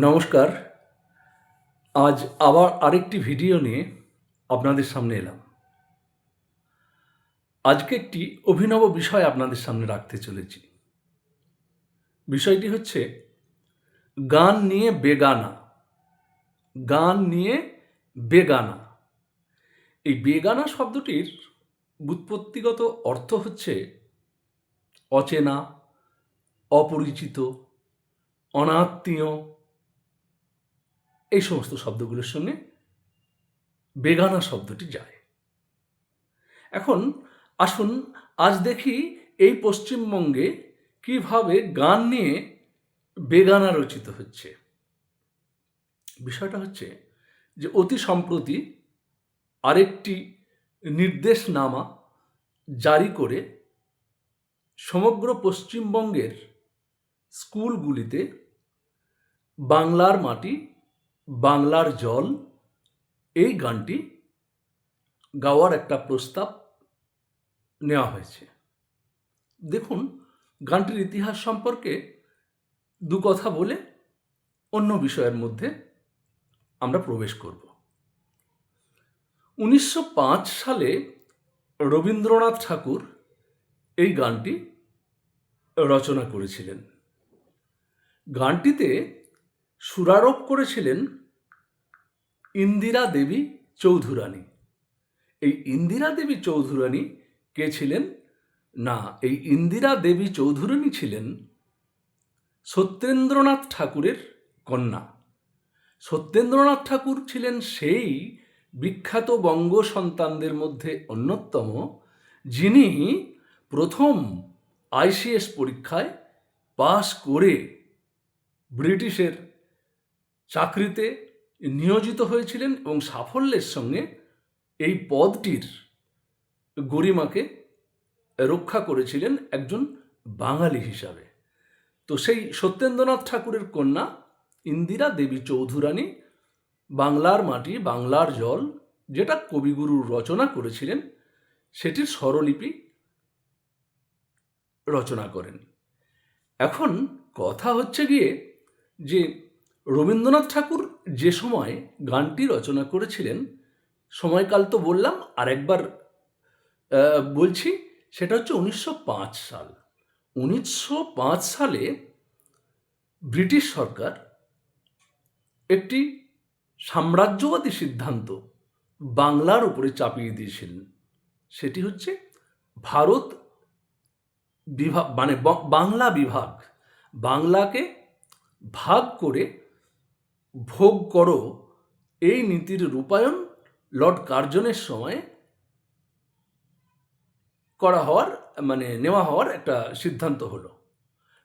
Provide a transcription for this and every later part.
নমস্কার। আজ আবার আরেকটি ভিডিও নিয়ে আপনাদের সামনে এলাম। আজকে একটি অভিনব বিষয় আপনাদের সামনে রাখতে চলেছি। বিষয়টি হচ্ছে, গান নিয়ে বেগানা। গান নিয়ে বেগানা। এই বেগানা শব্দটির বুৎপত্তিগত অর্থ হচ্ছে, অচেনা, অপরিচিত, অনাত্মীয় এই সমস্ত শব্দগুলোর সঙ্গে বেগানা শব্দটি যায়। এখন আসুন আজ দেখি এই পশ্চিমবঙ্গে কীভাবে গান নিয়ে বেগানা রচিত হচ্ছে। বিষয়টা হচ্ছে যে অতি সম্প্রতি আরেকটি নির্দেশনামা জারি করে সমগ্র পশ্চিমবঙ্গের স্কুলগুলিতে বাংলার মাটি বাংলার জল, এই গানটি গাওয়ার একটা প্রস্তাব নেওয়া হয়েছে। দেখুন, গানটির ইতিহাস সম্পর্কে দু কথা বলে অন্য বিষয়ের মধ্যে আমরা প্রবেশ করব। উনিশশো পাঁচ সালে রবীন্দ্রনাথ ঠাকুর এই গানটি রচনা করেছিলেন। গানটিতে সুরারোপ করেছিলেন ইন্দিরা দেবী চৌধুরানী। এই ইন্দিরা দেবী চৌধুরানী কে ছিলেন? না, এই ইন্দিরা দেবী চৌধুরানী ছিলেন সত্যেন্দ্রনাথ ঠাকুরের কন্যা। সত্যেন্দ্রনাথ ঠাকুর ছিলেন সেই বিখ্যাত বঙ্গ সন্তানদের মধ্যে অন্যতম, যিনি প্রথম আইসিএস পরীক্ষায় পাশ করে ব্রিটিশের চাকরিতে নিয়োজিত হয়েছিলেন এবং সাফল্যের সঙ্গে এই পদটির গরিমাকে রক্ষা করেছিলেন একজন বাঙালি হিসাবে। তো সেই সত্যেন্দ্রনাথ ঠাকুরের কন্যা ইন্দিরা দেবী চৌধুরানী বাংলার মাটি, বাংলার জল, যেটা কবিগুরু রচনা করেছিলেন, সেটির স্বরলিপি রচনা করেন। এখন কথা হচ্ছে গিয়ে যে রবীন্দ্রনাথ ঠাকুর যে সময় গানটি রচনা করেছিলেন, সময়কাল তো বললাম, আরেকবার বলছি, সেটা হচ্ছে উনিশশো পাঁচ সাল। উনিশশো পাঁচ সালে ব্রিটিশ সরকার একটি সাম্রাজ্যবাদী সিদ্ধান্ত বাংলার উপরে চাপিয়ে দিয়েছিলেন সেটি হচ্ছে ভারত বিভাগ মানে বাংলা বিভাগ। বাংলাকে ভাগ করে ভোগ করো। এই নীতির রূপায়ণ লর্ড কার্জনের সময় করা হওয়ার মানে নেওয়া হওয়ার একটা সিদ্ধান্ত হলো।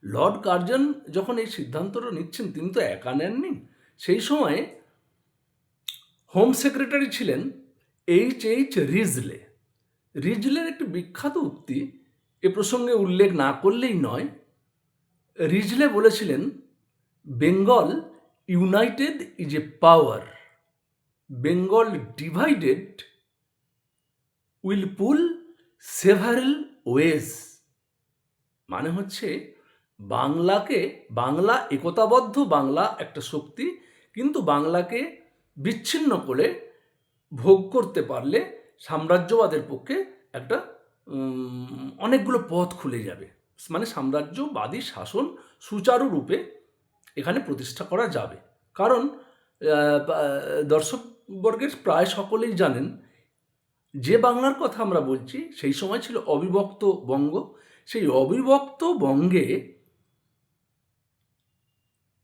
লর্ড কার্জন যখন এই সিদ্ধান্তটা নিচ্ছেন, তিনি তো একা নেননি। সেই সময়ে হোম সেক্রেটারি ছিলেন এইচ এইচ রিজলে। রিজলের একটি বিখ্যাত উক্তি এ প্রসঙ্গে উল্লেখ না করলেই নয়। রিজলে বলেছিলেন, Bengal united is a power Bengal divided will pull several ways মানে হচ্ছে বাংলাকে, বাংলা একতাবদ্ধ বাংলা একটা শক্তি, কিন্তু বাংলাকে বিচ্ছিন্ন করে ভোগ করতে পারলে সাম্রাজ্যবাদের পক্ষে একটা অনেকগুলো পথ খুলে যাবে। মানে সাম্রাজ্যবাদী শাসন সুচারুরূপে এখানে প্রতিষ্ঠা করা যাবে। কারণ দর্শকবর্গের প্রায় সকলেই জানেন, যে বাংলার কথা আমরা বলছি, সেই সময় ছিল অবিভক্ত বঙ্গ। সেই অবিভক্ত বঙ্গে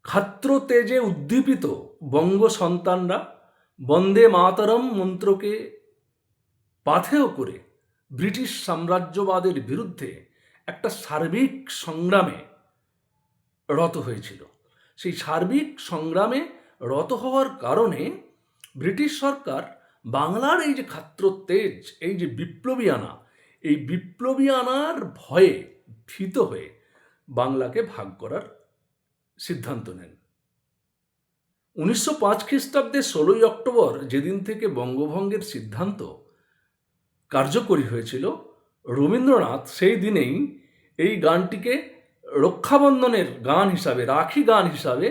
খাত্র তেজে উদ্দীপিত বঙ্গ সন্তানরা বন্দে মাতরম মন্ত্রকে পাথেয় করে ব্রিটিশ সাম্রাজ্যবাদের বিরুদ্ধে একটা সার্বিক সংগ্রামে রত হয়েছিল। সেই সার্বিক সংগ্রামে রত হওয়ার কারণে ব্রিটিশ সরকার বাংলার এই যে খাত্র তেজ এই যে বিপ্লবী আনা, এই বিপ্লবী আনার ভয়ে ভীত হয়ে বাংলাকে ভাগ করার সিদ্ধান্ত নেন। উনিশশো পাঁচ খ্রিস্টাব্দে ষোলোই অক্টোবর যেদিন থেকে বঙ্গভঙ্গের সিদ্ধান্ত কার্যকরী হয়েছিল, রবীন্দ্রনাথ সেই দিনেই এই গানটিকে রক্ষাবন্ধনের গান হিসাবে, রাখি গান হিসাবে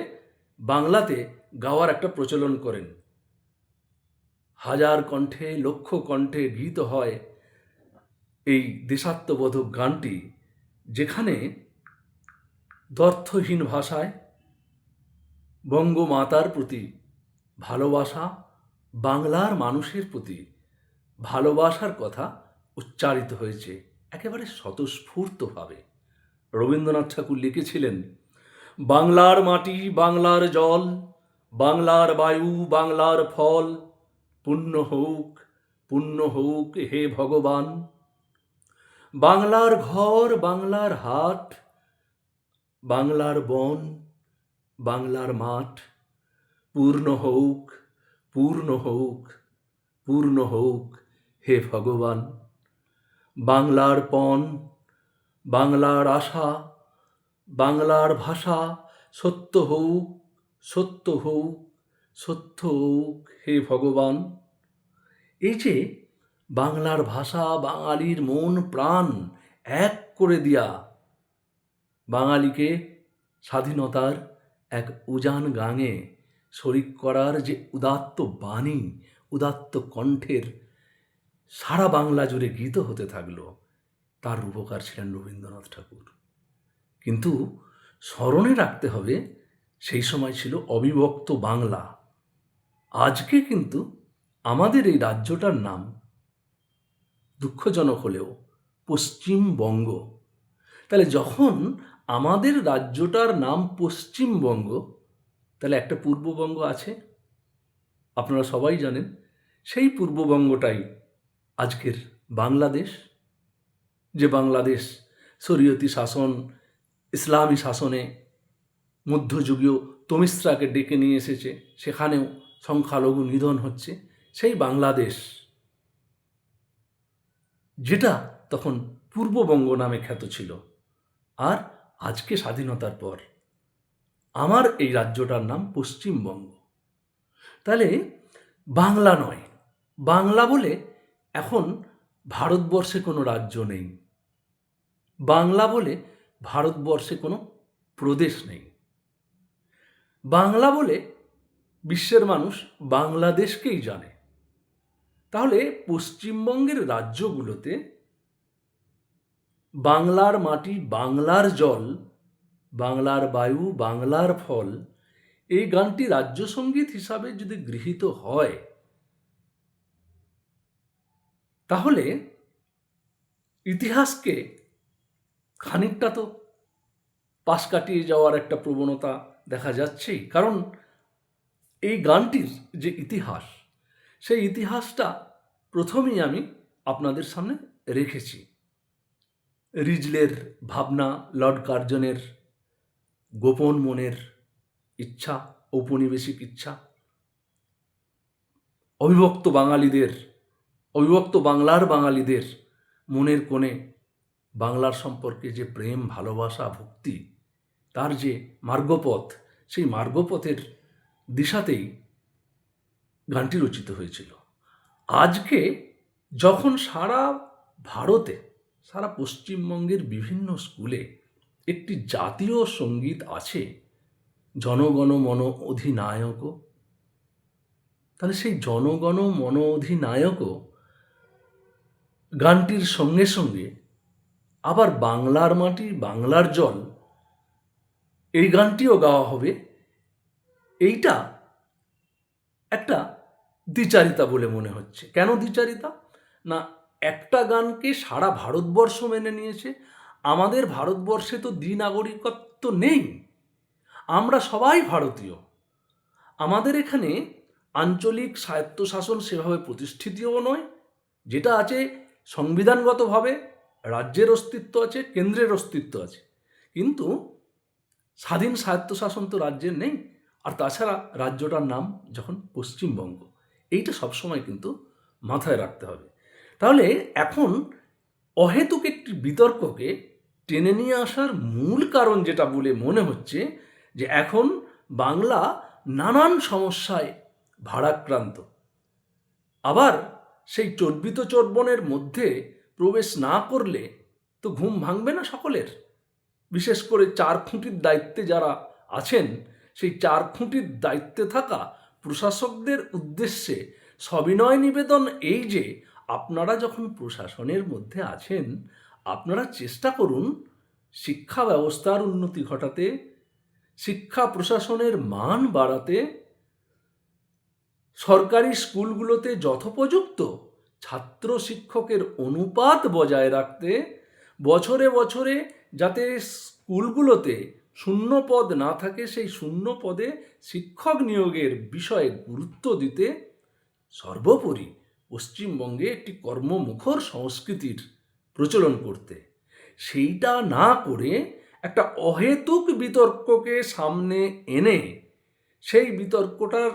বাংলাতে গাওয়ার একটা প্রচলন করেন। হাজার কণ্ঠে, লক্ষ কণ্ঠে গীত হয় এই দেশাত্মবোধক গানটি, যেখানে দর্থহীন ভাষায় বঙ্গমাতার প্রতি ভালোবাসা, বাংলার মানুষের প্রতি ভালোবাসার কথা উচ্চারিত হয়েছে, একেবারে স্বতঃস্ফূর্তভাবে। রবীন্দ্রনাথ ঠাকুর লিখেছিলেন, বাংলার মাটি, বাংলার জল, বাংলার বায়ু, বাংলার ফল, পুণ্য হোক পুণ্য হোক হে ভগবান। বাংলার ঘর, বাংলার হাট, বাংলার বন, বাংলার মাঠ, পূর্ণ হোক পূর্ণ হোক পূর্ণ হোক হে ভগবান। বাংলার পণ বাংলার আশা, বাংলার ভাষা সত্য হোক সত্য হোক সত্য হোক হে ভগবান। এই যে বাংলার ভাষা, বাঙালির মন, প্রাণ এক করে দিয়া বাঙালিকে স্বাধীনতার এক উজান গাঙে শরিক করার যে উদাত্ত বাণী, উদাত্ত কণ্ঠের সারা বাংলা জুড়ে গীত হতে থাকল। তার রূপকার ছিলেন রবীন্দ্রনাথ ঠাকুর। কিন্তু স্মরণে রাখতে হবে, সেই সময় ছিল অবিভক্ত বাংলা। আজকে কিন্তু আমাদের এই রাজ্যটার নাম দুঃখজনক হলেও পশ্চিমবঙ্গ। তাহলে যখন আমাদের রাজ্যটার নাম পশ্চিমবঙ্গ, তাহলে একটা পূর্ববঙ্গ আছে? আপনারা সবাই জানেন, সেই পূর্ববঙ্গটাই আজকের বাংলাদেশ। যে বাংলাদেশ শরীয়তি শাসন, ইসলামী শাসনে মধ্যযুগীয় তমিশ্রাকে ডেকে নিয়ে এসেছে, সেখানেও সংখ্যালঘু নিধন হচ্ছে, সেই বাংলাদেশ যেটা তখন পূর্ববঙ্গ নামে খ্যাত ছিল। আর আজকে স্বাধীনতার পর আমার এই রাজ্যটার নাম পশ্চিমবঙ্গ। তাহলে বাংলা নয়, বাংলা বলে এখন ভারতবর্ষে কোনো রাজ্য নেই। বাংলা বলে ভারতবর্ষে কোনো প্রদেশ নেই। বাংলা বলে বিশ্বের মানুষ বাংলাদেশকেই জানে। তাহলে পশ্চিমবঙ্গের রাজ্যগুলোতে বাংলার মাটি, বাংলার জল, বাংলার বায়ু, বাংলার ফল এই গানটি রাজ্য সংগীত হিসাবে যদি গৃহীত হয়, তাহলে ইতিহাসকে খানিকটা তো পাশ কাটিয়ে যাওয়ার একটা প্রবণতা দেখা যাচ্ছেই। কারণ এই গানটির যে ইতিহাস, সেই ইতিহাসটা প্রথমেই আমি আপনাদের সামনে রেখেছি। রিজলের ভাবনা, লর্ড কার্জনের গোপন মনের ইচ্ছা, ঔপনিবেশিক ইচ্ছা, অবিভক্ত বাঙালিদের, অবিভক্ত বাংলার বাঙালিদের মনের কোণে বাংলার সম্পর্কে যে প্রেম, ভালোবাসা, ভক্তি, তার যে মার্গপথ, সেই মার্গপথের দিশাতেই গানটি রচিত হয়েছিল। আজকে যখন সারা ভারতে, সারা পশ্চিমবঙ্গের বিভিন্ন স্কুলে একটি জাতীয় সংগীত আছে, জনগণ মন অধিনায়ক, তাহলে সেই জনগণ মন অধিনায়কও গানটির সঙ্গে সঙ্গে আবার বাংলার মাটি, বাংলার জল, এই গানটিও গাওয়া হবে। এইটা একটা দ্বিচারিতা বলে মনে হচ্ছে। কেন দ্বিচারিতা? না, একটা গানকে সারা ভারতবর্ষ মেনে নিয়েছে। আমাদের ভারতবর্ষে তো দ্বিনাগরিকত্ব নেই। আমরা সবাই ভারতীয়। আমাদের এখানে আঞ্চলিক স্বায়ত্তশাসন সেভাবে প্রতিষ্ঠিতও নয়। যেটা আছে সংবিধানগতভাবে রাজ্যের অস্তিত্ব আছে, কেন্দ্রের অস্তিত্ব আছে। কিন্তু স্বাধীন স্বায়ত্তশাসন তো রাজ্যের নেই, আর তাছাড়া রাজ্যটার নাম যখন পশ্চিমবঙ্গ, এইটা সবসময় কিন্তু মাথায় রাখতে হবে। তাহলে এখন অহেতুক একটি বিতর্ককে টেনে নিয়ে আসার মূল কারণ যেটা বলে মনে হচ্ছে, যে এখন বাংলা নানান সমস্যায় ভারাক্রান্ত। আবার সেই চর্বিত চর্বণের মধ্যে প্রবেশ না করলে তো ঘুম ভাঙবে না সকলের? বিশেষ করে চার খুঁটির দায়িত্বে যারা আছেন, সেই চার খুঁটির দায়িত্বে থাকা প্রশাসকদের উদ্দেশ্যে সবিনয় নিবেদন এই যে, আপনারা যখন প্রশাসনের মধ্যে আছেন, আপনারা চেষ্টা করুন শিক্ষা ব্যবস্থার উন্নতি ঘটাতে, শিক্ষা প্রশাসনের মান বাড়াতে, সরকারি স্কুলগুলোতে যথোপযুক্ত ছাত্র শিক্ষকের অনুপাত বজায় রাখতে বছরে বছরে যাতে স্কুলগুলোতে শূন্য পদ না থাকে, সেই শূন্য পদে শিক্ষক নিয়োগের বিষয়ে গুরুত্ব দিতে সর্বোপরি পশ্চিমবঙ্গে একটি কর্মমুখর সংস্কৃতির প্রচলন করতে। সেইটা না করে একটা অহেতুক বিতর্ককে সামনে এনে সেই বিতর্কটার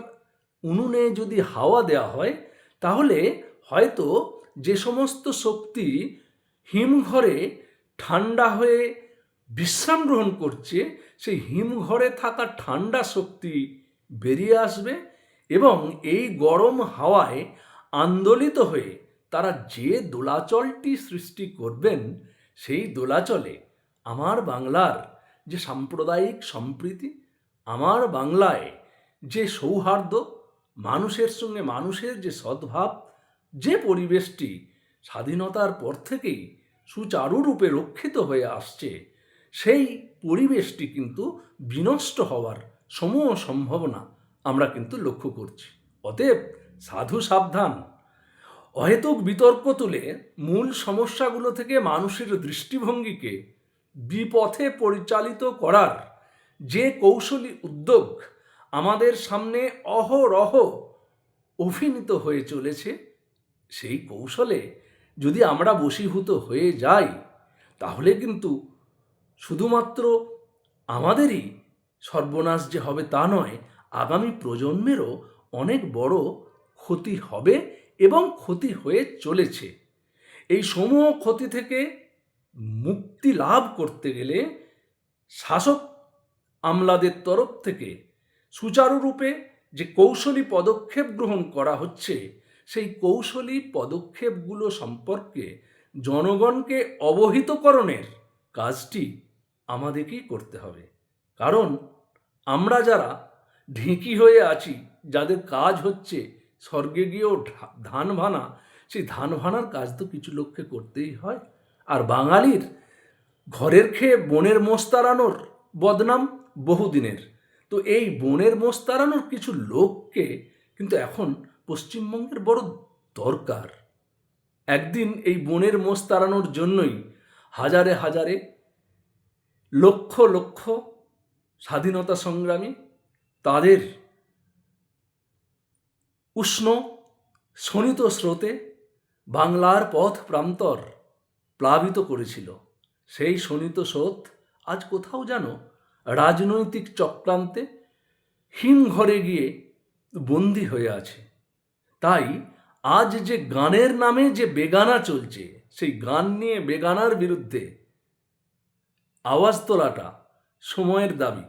উনুনে যদি হাওয়া দেওয়া হয়, তাহলে হয়তো যে সমস্ত শক্তি হিমঘরে ঠান্ডা হয়ে বিশ্রাম গ্রহণ করছে, সেই হিমঘরে থাকা ঠান্ডা শক্তি বেরিয়ে আসবে এবং এই গরম হাওয়ায় আন্দোলিত হয়ে তারা যে দোলাচলটি সৃষ্টি করবেন, সেই দোলাচলে আমার বাংলার যে সাম্প্রদায়িক সম্প্রীতি, আমার বাংলায় যে সৌহার্দ্য, মানুষের সঙ্গে মানুষের যে সদ্ভাব যে পরিবেশটি স্বাধীনতার পর থেকেই সুচারুরূপে রক্ষিত হয়ে আসছে, সেই পরিবেশটি কিন্তু বিনষ্ট হওয়ার সমূহ সম্ভাবনা আমরা কিন্তু লক্ষ্য করছি। অতএব সাধু সাবধান। অহেতুক বিতর্ক তুলে মূল সমস্যাগুলো থেকে মানুষের দৃষ্টিভঙ্গিকে বিপথে পরিচালিত করার যে কৌশলী উদ্যোগ আমাদের সামনে অহরহ অভিনীত হয়ে চলেছে সেই কৌশলে যদি আমরা বশীভূত হয়ে যাই, তাহলে কিন্তু শুধুমাত্র আমাদেরই সর্বনাশ যে হবে তা নয়, আগামী প্রজন্মেরও অনেক বড় ক্ষতি হবে এবং ক্ষতি হয়ে চলেছে। এই সমূহ ক্ষতি থেকে মুক্তি লাভ করতে গেলে শাসক আমলাদের তরফ থেকে সুচারুরূপে যে কৌশলী পদক্ষেপ গ্রহণ করা হচ্ছে সেই কৌশলী পদক্ষেপগুলো সম্পর্কে জনগণকে অবহিতকরণের কাজটি আমাদেরকেই করতে হবে। কারণ আমরা যারা ঢেঁকি হয়ে আছি, যাদের কাজ হচ্ছে স্বর্গে গিয়েও ধান ভানা সেই ধান ভানার কাজ তো কিছু লোককে করতেই হয়। আর বাঙালির ঘরের খেয়ে বনের মোষ তাড়ানোর বদনাম বহুদিনের। তো এই বনের মোষ তাড়ানোর কিছু লোককে কিন্তু এখন পশ্চিমবঙ্গের বড় দরকার। একদিন এই বনের মোষ তাড়ানোর জন্যই হাজারে হাজারে, লক্ষ লক্ষ স্বাধীনতা সংগ্রামী তাদের উষ্ণ, শোণিত স্রোতে বাংলার পথ প্রান্তর প্লাবিত করেছিল। সেই শোণিত স্রোত আজ কোথাও যেন রাজনৈতিক চক্রান্তে হিমঘরে গিয়ে বন্দি হয়ে আছে। তাই আজ যে গানের নামে যে বেগানা চলছে, সেই গান নিয়ে বেগানার বিরুদ্ধে আওয়াজ তোলাটা সময়ের দাবি।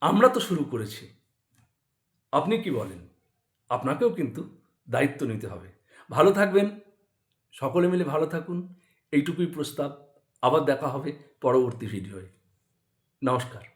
আমরা তো শুরু করেছি। আপনি কি বলেন? আপনাকেও কিন্তু দায়িত্ব নিতে হবে। ভালো থাকবেন, সকলে মিলে ভালো থাকুন। এইটুকুই প্রস্তাব। আবার দেখা হবে পরবর্তী ভিডিওয়ে। নমস্কার।